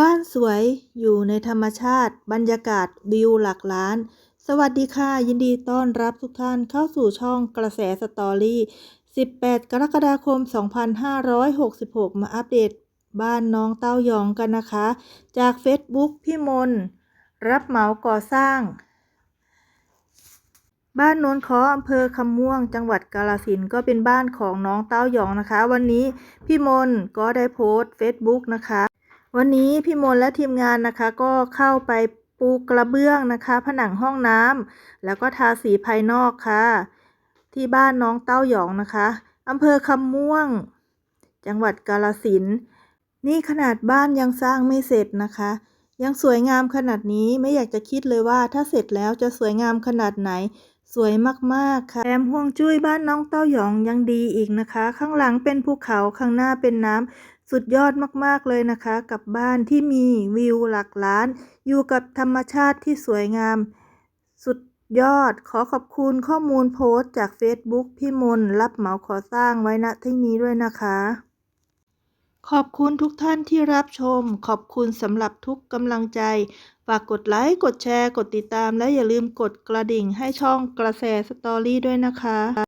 บ้านสวยอยู่ในธรรมชาติ บรรยากาศวิวหลักล้าน สวัสดีค่ะ ยินดีต้อนรับทุกท่านเข้าสู่ช่องกระแสสตอรี่ 18 กรกฎาคม 2566 มาอัปเดตบ้านน้องเต้ายองกันนะคะ จาก Facebook พี่มน รับเหมาก่อสร้าง บ้านโนนคออำเภอคำม่วง จังหวัดกาฬสินก็เป็นบ้านของน้องเต้าหยองนะคะ วันนี้พี่มนก็ได้โพสต์ Facebook นะคะ วันนี้พี่มนและทีมงานนะคะก็เข้าไปปูกระเบื้องนะคะ ผนังห้องน้ำแล้วก็ทาสีภายนอกค่ะ ที่บ้านน้องเต้าหยองนะคะอำเภอคำม่วง จังหวัดกาฬสินนี่ขนาดบ้านยังสร้างไม่เสร็จนะคะ ยังสวยงามขนาดนี้ไม่อยากจะคิดเลยว่าถ้าเสร็จแล้วจะสวยงามขนาดไหน สวยมากๆค่ะแถมห่วงจุ้ยบ้านน้องเต้าหยองยังดีอีกนะคะ ข้างหลังเป็นภูเขาข้างหน้าเป็นน้ำ สุดยอดมากๆเลยนะคะ กับบ้านที่มีวิวหลักล้าน อยู่กับธรรมชาติที่สวยงาม สุดยอดขอขอบคุณข้อมูลโพสต์จาก Facebook พี่มนรับเหมาขอสร้างไว้ณที่นี้ด้วยนะคะ ขอบคุณทุกท่านที่รับชม ขอบคุณสำหรับทุกกำลังใจ ฝากกดไลค์ กดแชร์ กดติดตาม และอย่าลืมกดกระดิ่งให้ช่องกระแสสตอรี่ด้วยนะคะ